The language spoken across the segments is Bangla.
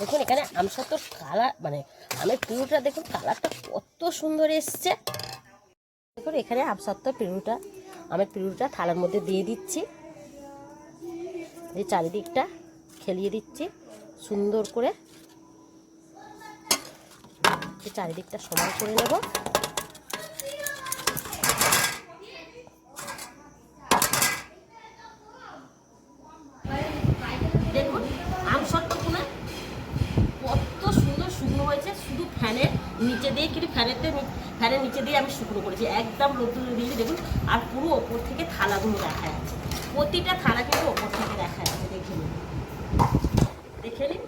দেখুন, এখানে আমসত্তর কালার মানে আমের পিরুটা দেখুন, কালারটা কত সুন্দর এসছে। দেখুন, এখানে আমসত্তর পিরুটা, আমের পিরুটা থালার মধ্যে দিয়ে দিচ্ছি। যে চারিদিকটা খেলিয়ে দিচ্ছি, সুন্দর করে। চারিদিকটা সময় করে নেব। দিয়ে কিন্তু ফ্যানেতে ফ্যানের নিচে দিয়ে আমি শুকনো করেছি। একদম নতুন দিয়ে দেখুন, আর পুরো ওপর থেকে থালাগুলো দেখা যাচ্ছে। প্রতিটা থালা কিন্তু ওপর থেকে দেখা যাচ্ছে দেখে নিন দেখে নিন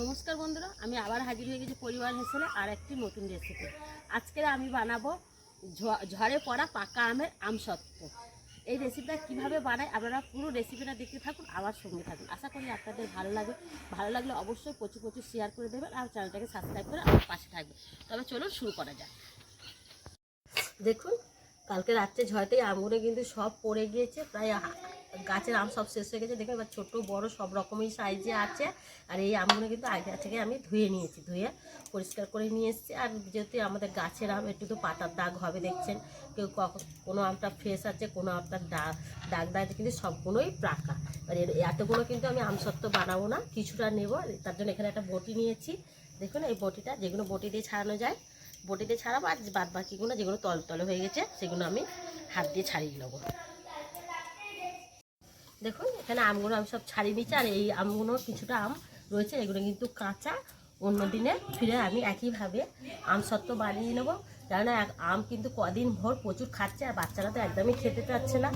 নমস্কার বন্ধুরা, আমি আবার হাজির হয়ে গেছি পরিবার হেসেলে আর একটি নতুন রেসিপি আজকে আমি বানাবো ঝড়ে পড়া পাকা আমের আমসত্ত্ব এই রেসিপিটা কীভাবে বানায় আপনারা পুরো রেসিপিটা দেখতে থাকুন আবার সঙ্গে থাকুন। আশা করি আপনাদের ভালো লাগে। ভালো লাগলে অবশ্যই প্রচুর প্রচুর শেয়ার করে দেবেন আর চ্যানেলটাকে সাবস্ক্রাইব করে আমার পাশে থাকবে তবে চলুন শুরু করা যাক। দেখুন, কালকে রাত্রে ঝড়তেই আমগুলো কিন্তু সব পড়ে গিয়েছে, প্রায় গাছের আম সব শেষ হয়ে গেছে। দেখুন, এবার ছোটো, বড়, সব রকমই সাইজে আছে। আর এই আমগুলো কিন্তু আগে থেকে আমি ধুয়ে নিয়েছি, ধুয়ে পরিষ্কার করে নিয়ে এসেছি। আর যেহেতু আমাদের গাছের আম, একটু তো পাতার দাগ হবে, দেখছেন? কেউ কোনো আমটা ফ্রেশ আছে, কোনো আমটা দাগ দাগ দাগ কিন্তু সবগুলোই পাকা। আর এতগুলো কিন্তু আমি আমসত্ত্ব বানাবো না, কিছুটা নেব। তার জন্য এখানে একটা বটি নিয়েছি। দেখুন, এই বটিটা, যেগুলো বটি দিয়ে ছাড়ানো যায় বটিতে ছাড়াবো। আর বাদ বাকিগুলো যেগুলো তল তলে হয়ে গেছে, সেগুলো আমি হাত দিয়ে ছাড়িয়ে নেব। দেখুন, এখানে আমগুলো আমি সব ছাড়িয়ে নিচ্ছি আর এই আমগুলো কিছুটা আম রয়েছে, এগুলো কিন্তু কাঁচা। অন্য দিনে ফিরে আমি একইভাবে আম সত্ত্ব বানিয়ে নেব। কেননা আম কিন্তু কদিন ভর প্রচুর খাচ্ছে, আর বাচ্চারা তো একদমই খেতে চাচ্ছে না।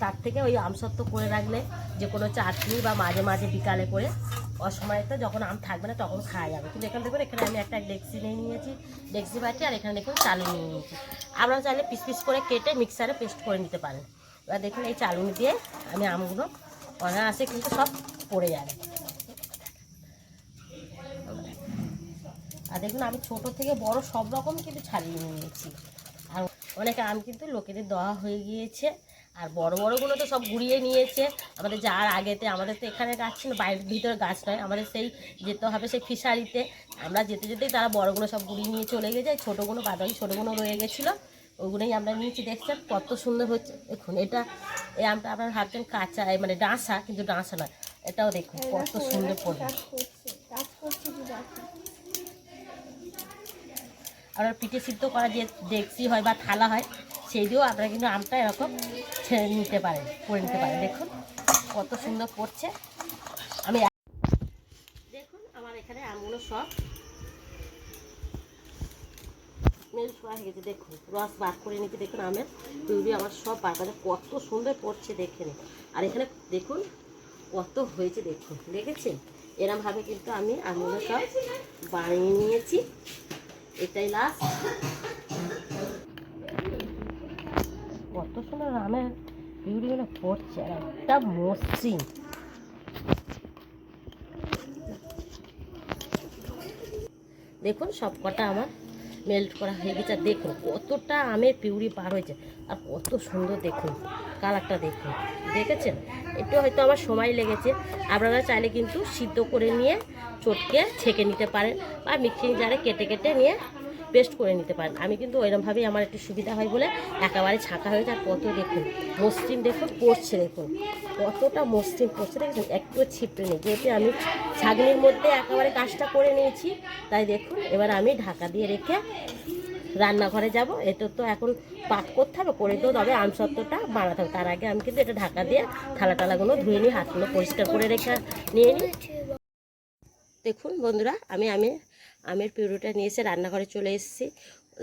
তার থেকে ওই আম সত্ত্ব করে রাখলে যে কোনো চাটনি বা মাঝে মাঝে বিকালে করে, অসময়তে যখন আম থাকবে না তখন খাওয়া যাবে। কিন্তু এখানে দেখুন, এখানে আমি একটা ডেক্সি নিয়ে নিয়েছি, ডেক্সি বাটি, আর এখানে দেখুন চালু নিয়ে নিয়েছি। আপনারা চাইলে পিস পিস করে কেটে মিক্সারে পেস্ট করে নিতে পারেন। এবার দেখুন এই চালুনি দিয়ে আমি আমগুলো অনায়াসে কিন্তু সব পড়ে যাবে। আর দেখুন আমি ছোট থেকে বড় সব রকম কিন্তু ছাড়িয়ে নিয়েছি। আর অনেক আম কিন্তু লোকেদের দেওয়া হয়ে গিয়েছে। আর বড় বড়গুলো তো সব গুড়িয়ে নিয়েছে। আমাদের যার আগেতে, আমাদের তো এখানে গাছ ছিল, বাইরের ভিতরে গাছ নয়, আমাদের সেই যেতে হবে সেই ফিশারিতে আমরা যেতে যেতেই তারা বড়গুলো সব গুড়িয়ে নিয়ে চলে গেছে ছোটোগুলো বাদামি ছোটোগুলো রয়ে গেছিল। ওগুলোই আমরা নিয়েছি দেখছেন? কত সুন্দর হচ্ছে। দেখুন এটা এই আমটা আপনার ভাবছেন কাঁচা মানে ডাঁসা কিন্তু ডাঁসা নয়। এটাও দেখুন কত সুন্দর পড়বে আপনার পিঠে সিদ্ধ করা যে ডেকচি হয় বা থালা হয় সেই দিয়েও আপনারা কিন্তু আমটা এরকম ছেড়ে নিতে পারেন করে নিতে পারেন। দেখুন কত সুন্দর পড়ছে আমি দেখুন আমার এখানে আমগুলো সব মেল করা হয়ে গেছে, দেখুন, রস বার করে নিতে দেখুন আমের পিউরি আমার সব বার করে, কত সুন্দর পড়ছে দেখে নিন। আর এখানে দেখুন, কত হয়েছে, দেখুন, দেখেছেন? এরমভাবে কিন্তু আমি আমগুলো সব বানিয়ে নিয়েছি। এটাই লাস্ট কত সুন্দর আমের পিউরিগুলো পড়ছে, আর একটা মসৃণ। দেখুন সব কটা আমার মেল্ট করা হয়ে গেছে। আর দেখুন কতটা আমের পিউরি বার হয়েছে। আর কত সুন্দর দেখুন, কালারটা দেখুন। দেখেছেন? একটু হয়তো আমার সময় লেগেছে। আপনারা চাইলে কিন্তু সিদ্ধ করে নিয়ে চটকে ছেঁকে নিতে পারেন। বা মিক্সিং জারে কেটে কেটে নিয়ে পেস্ট করে নিতে পারেন। আমি কিন্তু ওইরকমভাবেই আমার একটু সুবিধা হয় বলে একেবারে ছাঁকা হয়েছে আর কত দেখুন, মসৃণ দেখুন, পড়ছে দেখুন। কতটা মসৃণ পড়ছে দেখুন একটু ছিপড়ে নেই। যেহেতু আমি ছাগনির মধ্যে একেবারে কাজটা করে নিয়েছি, তাই দেখুন, এবার আমি ঢাকা দিয়ে রেখে রান্নাঘরে যাব। এটা তো এখন পাক করতে হবে, করে তো তবে আমসত্ত্বটা বানাতে হবে। তার আগে আমি কিন্তু এটা ঢাকা দিয়ে থালা টালাগুলো ধুয়ে নিই, হাতগুলো পরিষ্কার করে রেখে নিয়ে নিই। দেখুন বন্ধুরা, আমি আমি আমের পিউরিটা নিয়ে এসে রান্নাঘরে চলে এসেছি।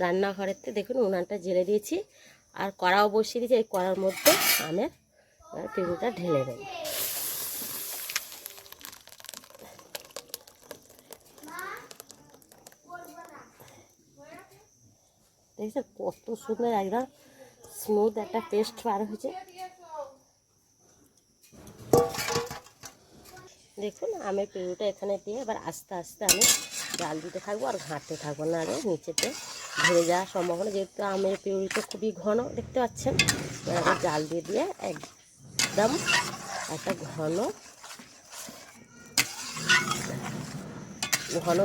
রান্নাঘরেতে দেখুন উনানটা জেলে দিয়েছি, আর কড়াও বসিয়ে দিয়েছি, এই কড়ার মধ্যে আমের পিউরিটা ঢেলে দেব। দেখছেন কত সুন্দর একদম স্মুথ একটা পেস্ট বার হয়েছে। দেখুন আমের পেরুটা এখানে দিয়ে এবার আস্তে আস্তে আমি জাল দিতে থাকব আর ঘাঁটতে থাকব। না আরে নিচেতে ধরে যাওয়ার সম্ভাবনা, যেহেতু আমের পেরুটা খুবই ঘন, দেখতে পাচ্ছেন? জাল দিয়ে দিয়ে একদম একটা ঘন ঘন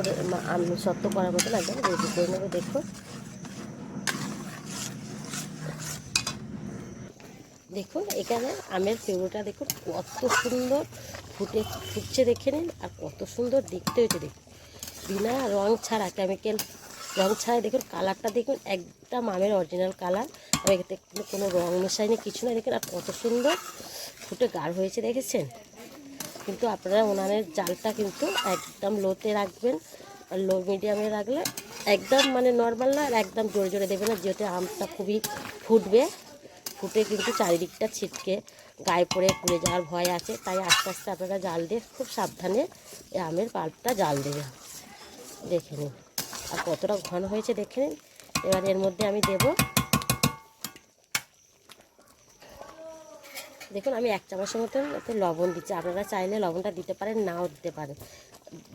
আমি সত্য করার মতন একদম রেডি করে নেব, দেখুন। দেখুন, এখানে আমের পেউরোটা দেখুন, কত সুন্দর ফুটে, ফুটছে দেখে নিন, আর কত সুন্দর দেখতে হয়েছে দেখুন বিনা রং ছাড়া কেমিক্যাল রং ছাড়া, দেখুন কালারটা দেখুন, একদম আমের অরিজিনাল কালার এতে কিন্তু কোনো রং মেশায়নি কিছু না। দেখুন আর কত সুন্দর ফুটে গাঢ় হয়েছে, দেখেছেন? কিন্তু আপনারা উনানের জালটা কিন্তু একদম লোতে রাখবেন, আর লো মিডিয়ামে রাখলে একদম মানে নর্মাল না, আর একদম জোরে জোরে দেবেন না, যেহেতু আমটা খুবই ফুটবে। ফুটে কিন্তু চারিদিকটা ছিটকে, গায়ে পড়ে, পুড়ে যাওয়ার ভয় আছে। তাই আস্তে আস্তে আপনারা জাল দিয়ে খুব সাবধানে আমের পাল্পটা জাল দেবেন। দেখে নিন। আর কতটা ঘন হয়েছে দেখে নিন। এবার এর মধ্যে আমি দেব দেখুন, আমি এক চামচের মতন এতে লবণ দিচ্ছি। আপনারা চাইলে লবণটা দিতে পারেন, নাও দিতে পারেন।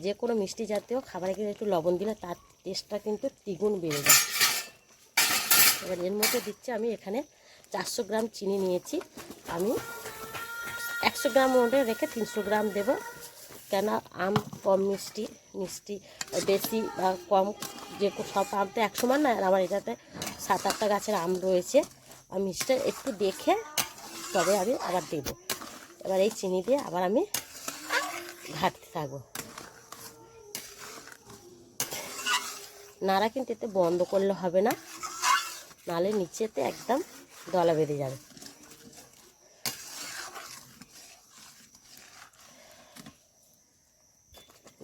যে কোনো মিষ্টি জাতীয় খাবারে কিন্তু একটু লবণ দিলে তার টেস্টটা কিন্তু দ্বিগুণ বেড়ে যায়। এবার এর মধ্যে দিচ্ছি আমি এখানে চারশো গ্রাম চিনি নিয়েছি। আমি একশো গ্রাম মধ্যে রেখে তিনশো গ্রাম দেব। কেন আম কম মিষ্টি মিষ্টি বেশি বা কম যে সব আম তো এক সমান না, আর আমার এটাতে সাত আটটা গাছের আম রয়েছে। আর মিষ্টিটা একটু দেখে তবে আমি আবার দেবো। এবার এই চিনি দিয়ে আবার আমি ঘাটতে থাকব। নাড়া কিন্তু এতে বন্ধ করলে হবে না, নালে নিচেতে একদম দলা বেঁধে যাবে।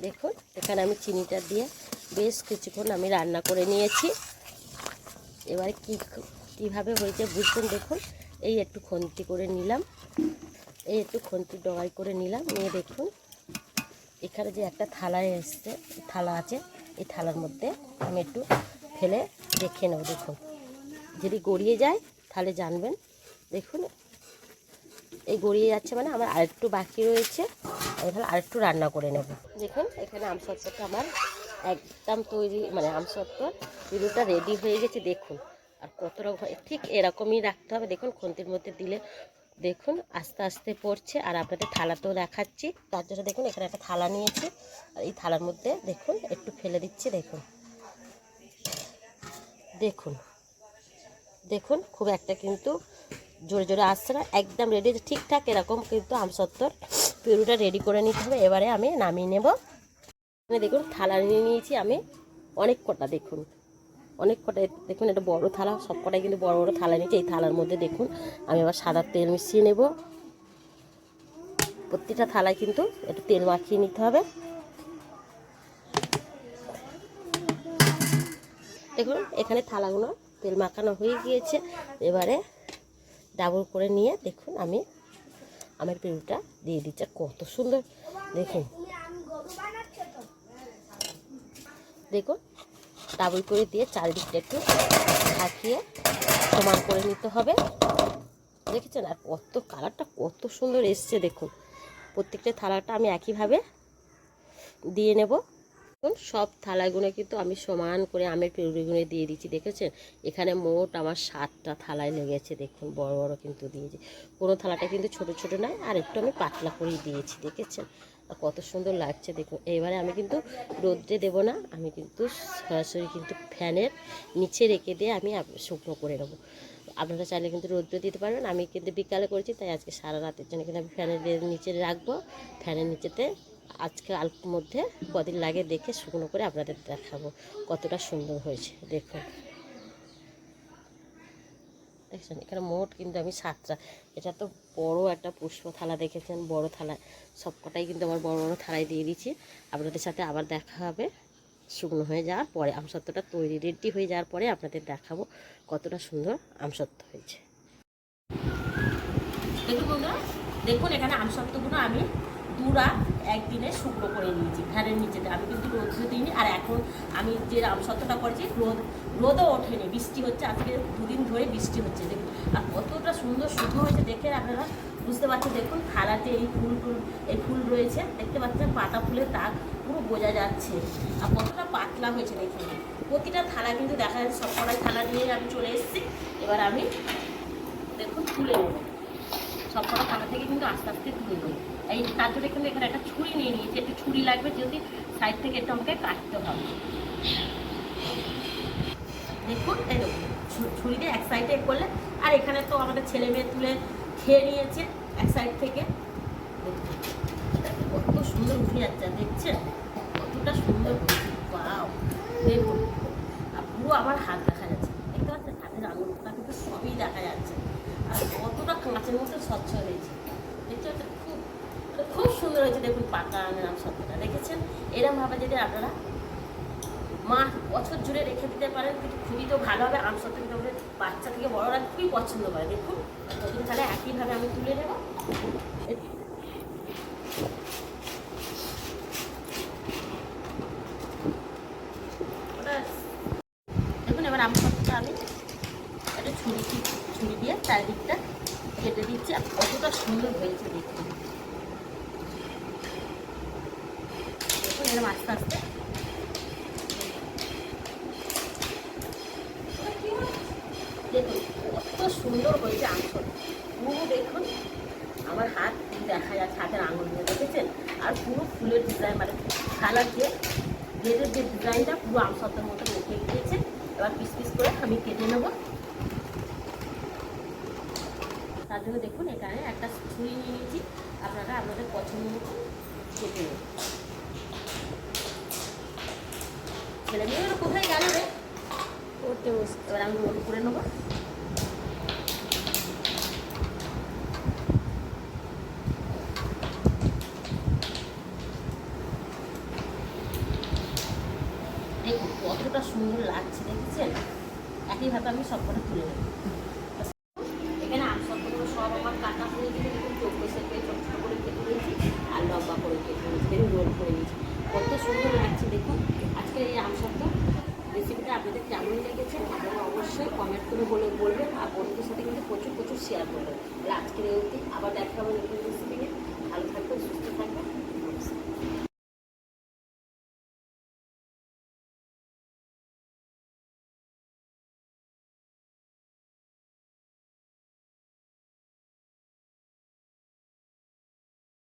দেখুন, এখানে আমি চিনিটা দিয়ে বেশ কিছুক্ষণ আমি রান্না করে নিয়েছি। এবারে কী কীভাবে হয়েছে বুঝবেন দেখুন। এই একটু খন্তি করে নিলাম। এই একটু খন্তি ডগাই করে নিলাম। নিয়ে দেখুন, এখানে যে একটা থালায় এসছে, থালা আছে, এই থালার মধ্যে আমি একটু ফেলে দেখে নেব, দেখুন। যদি গড়িয়ে যায়, তাহলে জানবেন। দেখুন, এই গড়িয়ে যাচ্ছে মানে আমার আরেকটু বাকি রয়েছে। আমি তাহলে আরেকটু রান্না করে নেব। দেখুন, এখানে আমসত্ত্বটা আমার একদম তৈরি মানে আমসত্ত্ব পিরুটা রেডি হয়ে গেছে, দেখুন। আর কত রকম ঠিক এরকমই রাখতে হবে। দেখুন, খন্তির মধ্যে দিলে, দেখুন, আস্তে আস্তে পড়ছে। আর আপনাদের থালাতেও দেখাচ্ছি। তার জন্য দেখুন, এখানে একটা থালা নিয়েছি। আর এই থালার মধ্যে, দেখুন, একটু ফেলে দিচ্ছি, দেখুন। দেখুন। দেখুন, খুব একটা কিন্তু জোরে জোরে আসছে না, একদম রেডি ঠিকঠাক এরকম কিন্তু আমসত্তর পেরুটা রেডি করে নিতে হবে। এবারে আমি নামিয়ে নেব। এখানে দেখুন থালা নিয়ে নিয়েছি আমি, অনেক কটা দেখুন, অনেক কটা দেখুন এটা বড় থালা, সব কটাই কিন্তু বড় বড় থালা নিয়েছি। এই থালার মধ্যে দেখুন আমি আবার সাদা তেল মিশিয়ে নেব। প্রত্যেকটা থালায় কিন্তু একটু তেল মাখিয়ে নিতে হবে। দেখুন এখানে থালাগুলো তেল মাখানো হয়ে গিয়েছে। এবারে ডাবল করে নিয়ে দেখুন আমি, আমার পেরুটা দিয়ে দিচ্ছে। কত সুন্দর, দেখুন। দেখুন, ডাবল করে দিয়ে চারিদিকটা একটু ঢাকিয়ে সমান করে নিতে হবে। দেখেছেন? আর কত কালারটা কত সুন্দর এসছে, দেখুন। প্রত্যেকটা থালাটা আমি একইভাবে দিয়ে নেব। সব থালাগুলো কিন্তু আমি সমান করে আমের পেউরিগুলো দিয়ে দিচ্ছি দেখেছেন? এখানে মোট আমার সাতটা থালায় লেগেছে, দেখুন, বড় বড় কিন্তু দিয়েছি। কোনো থালাটা কিন্তু ছোট ছোট নয়, আর একটু আমি পাতলা করেই দিয়েছি, দেখেছেন? আর কত সুন্দর লাগছে, দেখুন। এবারে আমি কিন্তু রোদ্রে দেবো না, আমি কিন্তু সরাসরি কিন্তু ফ্যানের নিচে রেখে দিয়ে আমি, শুকনো করে নেব। আপনারা চাইলে কিন্তু রোদ্রে দিতে পারবেন, আমি কিন্তু বিকালে করেছি, তাই আজকে সারা রাতের জন্য কিন্তু আমি ফ্যানের নিচে রাখব, ফ্যানের নিচেতে আজকে আলুর মধ্যে কদিন লাগে দেখে শুকনো করে আপনাদের দেখাবো কতটা সুন্দর হয়েছে, দেখুন। দেখছেন, এখানে মোট কিন্তু আমি সাতটা। এটা তো বড় একটা পুষ্প থালা দেখেছেন, বড় থালা। সব কটাই কিন্তু আমার বড় বড় থালায় দিয়ে দিচ্ছি আপনাদের সাথে আবার দেখা হবে। শুকনো হয়ে যাওয়ার পরে আমসত্ত্বটা তৈরি, রেডি হয়ে যাওয়ার পরে আপনাদের দেখাবো কতটা সুন্দর আমসত্ত্ব হয়েছে। দেখুন বন্ধুরা, দেখুন এখানে আমসত্ত্বগুলো আমি দু রাত একদিনে শুকনো করে নিয়েছি, ফ্যানের নিচেতে। আমি কিন্তু রোদ্রে দিইনি, আর এখন আমি যে আমসত্ত্বটা করেছি, রোদ, রোদও ওঠেনি, বৃষ্টি হচ্ছে, আজকে দুদিন ধরে বৃষ্টি হচ্ছে, দেখুন। আর কতটা সুন্দর শুকনো হয়েছে, দেখে আপনারা বুঝতে পারছ দেখুন, থালাতে এই ফুল টুল, এই ফুল রয়েছে, দেখতে পাচ্ছেন, পাতা ফুলের দাগ পুরো বোঝা যাচ্ছে। আর কতটা পাতলা হয়েছে, দেখুন। প্রতিটা থালা কিন্তু দেখা যাচ্ছে, সব কটাই থালা নিয়ে আমি চলে এসেছি। এবার আমি, দেখুন, তুলে নেব। সব কটা থালা থেকে কিন্তু আস্তে আস্তে তুলে নেব। এই তার জন্য কিন্তু এখানে একটা ছুরি নিয়ে নিয়েছি। একটু ছুরি লাগবে যদি সাইড থেকে একটু আমাকে কাটতে হবে। দেখুন ছু- ছুরি দিয়ে এক সাইডে করলে, আর এখানে তো আমাদের ছেলে মেয়ে তুলে খেয়ে নিয়েছে এক সাইড থেকে। কত সুন্দর উঠে যাচ্ছে, দেখছেন? কতটা সুন্দর বাও দেখুন পুরো আমার হাত দেখা যাচ্ছে। দেখতে পাচ্ছেন? হাতের আঙুলটা কিন্তু সবই দেখা যাচ্ছে। আর কতটা কাঁচের মতো স্বচ্ছ হয়েছে। খুব সুন্দর হয়েছে, দেখুন পাকা আম সত্যটা দেখেছেন? এরমভাবে যদি আপনারা মাস, বছর জুড়ে রেখে দিতে পারেন, কিন্তু খুবই তো ভালো হবে আম সত্যি কিন্তু বাচ্চা থেকে বড়রা খুবই পছন্দ করে, দেখুন। ততদিন তাহলে একইভাবে আমি তুলে নেব। দেখুন, এবার আম সত্যটা আমি একটা ছুরি ছুরি দিয়ে চারিদিকটা কেটে দিচ্ছি, আর কতটা সুন্দর হয়েছে দেখুন এরকম আস্তে আস্তে। দেখুন, কত সুন্দর হয়েছে আঁচল। পুরো দেখুন, আমার হাত দেখা যাচ্ছে, হাতের আঙুল দিয়ে, দেখেছেন? আর পুরো ফুলের ডিজাইন মানে কালার দিয়ে গেটের যে ডিজাইনটা পুরো আমসত্বের মতো রেখে গিয়েছে এবার পিস পিস করে আমি কেটে নেব। তার জন্য দেখুন, এখানে একটা ছুরি নিয়ে নিয়েছি। আপনারা আপনাদের পছন্দ মতো কেটে নেবেন। ছেলে কোথায় আমি করে নেব। দেখুন কতটা সুন্দর লাগছে, দেখেছেন? একইভাবে আমি সবকটা তুলে নেব। আপনাদের কেমন লেগেছে আপনারা অবশ্যই কমেন্ট করে বলে বলবেন আর বন্ধুদের সাথে কিন্তু প্রচুর প্রচুর শেয়ার করবেন। আজকের এই অবধি আবার দেখা হবে নতুন রেসিপি নিয়ে। ভালো থাকবেন, সুস্থ থাকবেন।